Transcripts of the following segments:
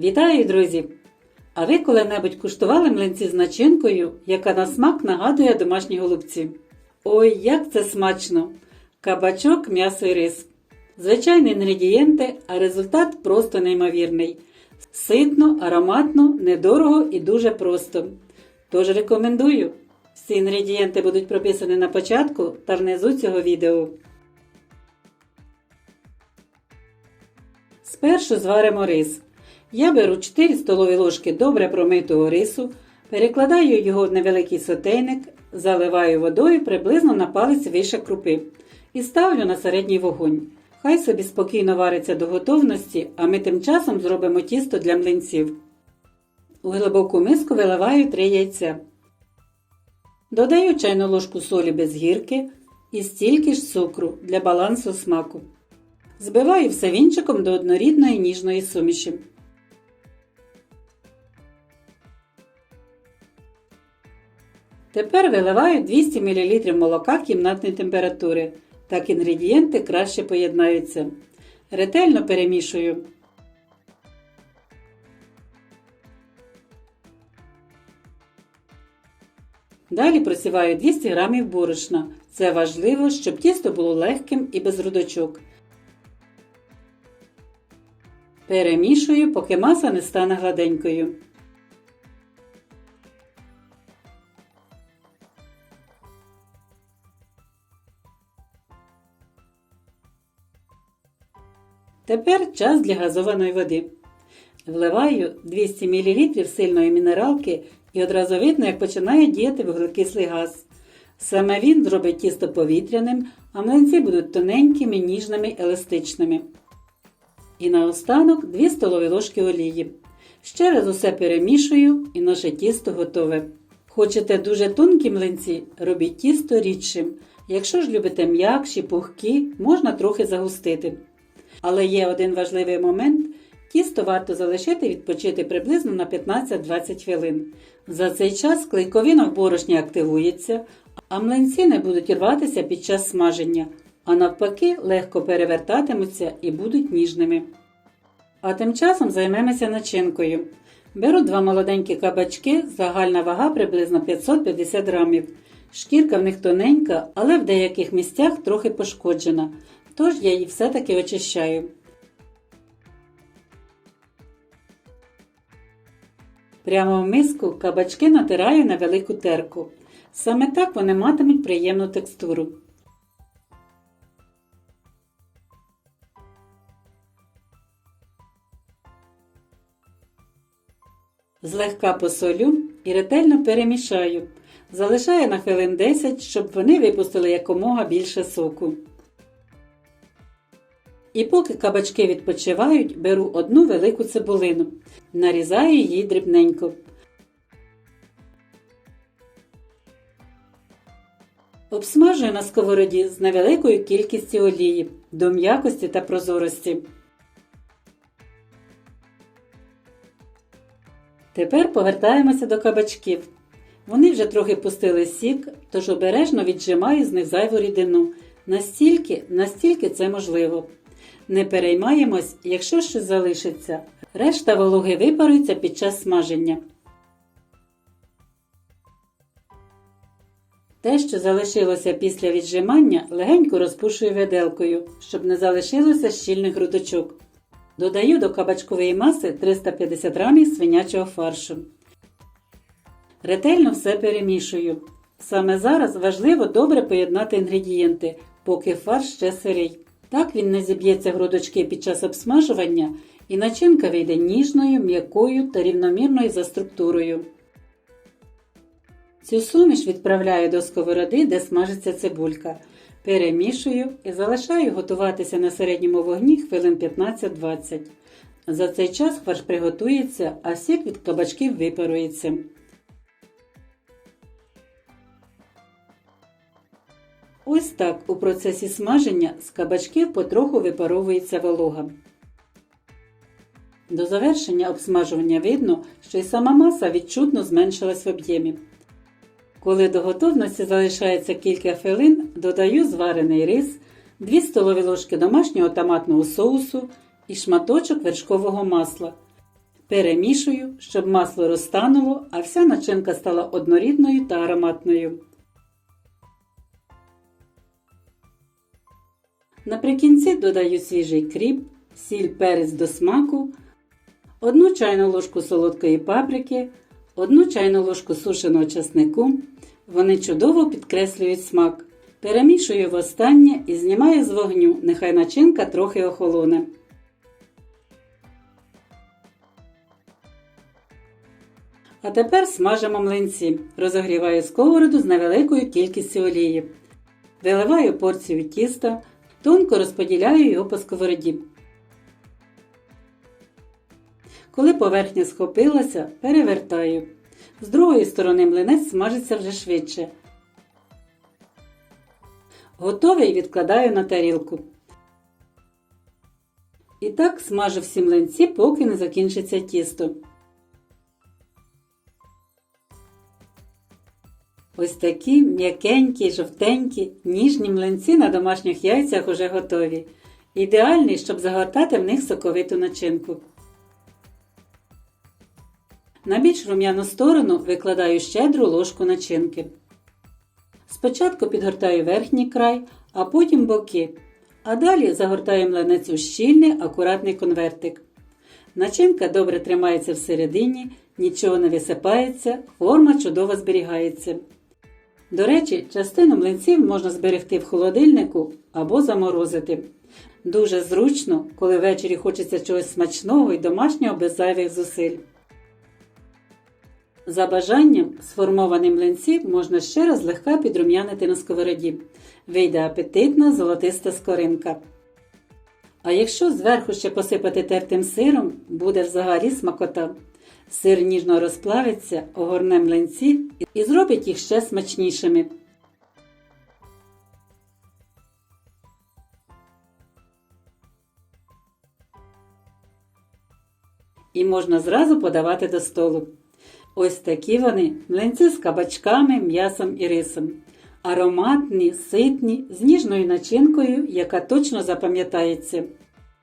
Вітаю, друзі! А ви коли-небудь куштували млинці з начинкою, яка на смак нагадує домашні голубці? Ой, як це смачно! Кабачок, м'ясо і рис. Звичайні інгредієнти, а результат просто неймовірний. Ситно, ароматно, недорого і дуже просто. Тож рекомендую. Всі інгредієнти будуть прописані на початку та внизу цього відео. Спершу зваримо рис. Я беру 4 столові ложки добре промитого рису, перекладаю його в невеликий сотейник, заливаю водою приблизно на палець вище крупи і ставлю на середній вогонь. Хай собі спокійно вариться до готовності, а ми тим часом зробимо тісто для млинців. У глибоку миску виливаю 3 яйця. Додаю чайну ложку солі без гірки і стільки ж цукру для балансу смаку. Збиваю все вінчиком до однорідної ніжної суміші. Тепер виливаю 200 мл молока кімнатної температури. Так інгредієнти краще поєднаються. Ретельно перемішую. Далі просіваю 200 г борошна. Це важливо, щоб тісто було легким і без грудочок. Перемішую, поки маса не стане гладенькою. Тепер час для газованої води. Вливаю 200 мл сильної мінералки і одразу видно, як починає діяти вуглекислий газ. Саме він зробить тісто повітряним, а млинці будуть тоненькими, ніжними, еластичними. І наостанок 2 столові ложки олії. Ще раз усе перемішую і наше тісто готове. Хочете дуже тонкі млинці, робіть тісто рідшим. Якщо ж любите м'якші, пухкі, можна трохи загустити. Але є один важливий момент. Тісто варто залишити відпочити приблизно на 15-20 хвилин. За цей час клейковина в борошні активується, а млинці не будуть рватися під час смаження, а навпаки, легко перевертатимуться і будуть ніжними. А тим часом займемося начинкою. Беру два молоденькі кабачки, загальна вага приблизно 550 грамів. Шкірка в них тоненька, але в деяких місцях трохи пошкоджена, тож я її все-таки очищаю. Прямо в миску кабачки натираю на велику терку. Саме так вони матимуть приємну текстуру. Злегка посолю і ретельно перемішаю. Залишаю на хвилин 10, щоб вони випустили якомога більше соку. І поки кабачки відпочивають, беру одну велику цибулину, нарізаю її дрібненько. Обсмажую на сковороді з невеликою кількістю олії до м'якості та прозорості. Тепер повертаємося до кабачків. Вони вже трохи пустили сік, тож обережно віджимаю з них зайву рідину. Настільки, настільки це можливо. Не переймаємось, якщо щось залишиться. Решта вологи випарується під час смаження. Те, що залишилося після віджимання, легенько розпушую виделкою, щоб не залишилося щільних грудочок. Додаю до кабачкової маси 350 г свинячого фаршу. Ретельно все перемішую. Саме зараз важливо добре поєднати інгредієнти, поки фарш ще сирий. Так він не зіб'ється грудочки під час обсмажування і начинка вийде ніжною, м'якою та рівномірною за структурою. Цю суміш відправляю до сковороди, де смажиться цибулька. Перемішую і залишаю готуватися на середньому вогні хвилин 15-20. За цей час фарш приготується, а сік від кабачків випарується. Ось так у процесі смаження з кабачків потроху випаровується волога. До завершення обсмажування видно, що й сама маса відчутно зменшилась в об'ємі. Коли до готовності залишається кілька хвилин, додаю зварений рис, 2 столові ложки домашнього томатного соусу і шматочок вершкового масла. Перемішую, щоб масло розтануло, а вся начинка стала однорідною та ароматною. Наприкінці додаю свіжий кріп, сіль перець до смаку, одну чайну ложку солодкої паприки, одну чайну ложку сушеного часнику. Вони чудово підкреслюють смак. Перемішую востаннє і знімаю з вогню, нехай начинка трохи охолоне. А тепер смажимо млинці. Розогріваю сковороду з невеликою кількістю олії. Виливаю порцію тіста, тонко розподіляю його по сковороді. Коли поверхня схопилася, перевертаю. З другої сторони млинець смажиться вже швидше. Готовий відкладаю на тарілку. І так смажу всі млинці, поки не закінчиться тісто. Ось такі м'якенькі, жовтенькі, ніжні млинці на домашніх яйцях уже готові. Ідеальні, щоб загортати в них соковиту начинку. На більш рум'яну сторону викладаю щедру ложку начинки. Спочатку підгортаю верхній край, а потім боки. А далі загортаю млинець у щільний, акуратний конвертик. Начинка добре тримається всередині, нічого не висипається, форма чудово зберігається. До речі, частину млинців можна зберегти в холодильнику або заморозити. Дуже зручно, коли ввечері хочеться чогось смачного і домашнього без зайвих зусиль. За бажанням сформовані млинці можна ще раз легка підрум'янити на сковороді. Вийде апетитна золотиста скоринка. А якщо зверху ще посипати тертим сиром, буде взагалі смакота. Сир ніжно розплавиться, огорне млинці і зробить їх ще смачнішими. І можна зразу подавати до столу. Ось такі вони млинці з кабачками, м'ясом і рисом. Ароматні, ситні, з ніжною начинкою, яка точно запам'ятається.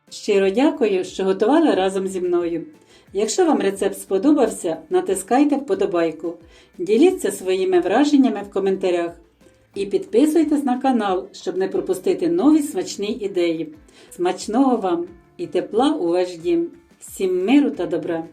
Щиро дякую, що готували разом зі мною. Якщо вам рецепт сподобався, натискайте вподобайку, діліться своїми враженнями в коментарях і підписуйтесь на канал, щоб не пропустити нові смачні ідеї. Смачного вам і тепла у ваш дім! Всім миру та добра!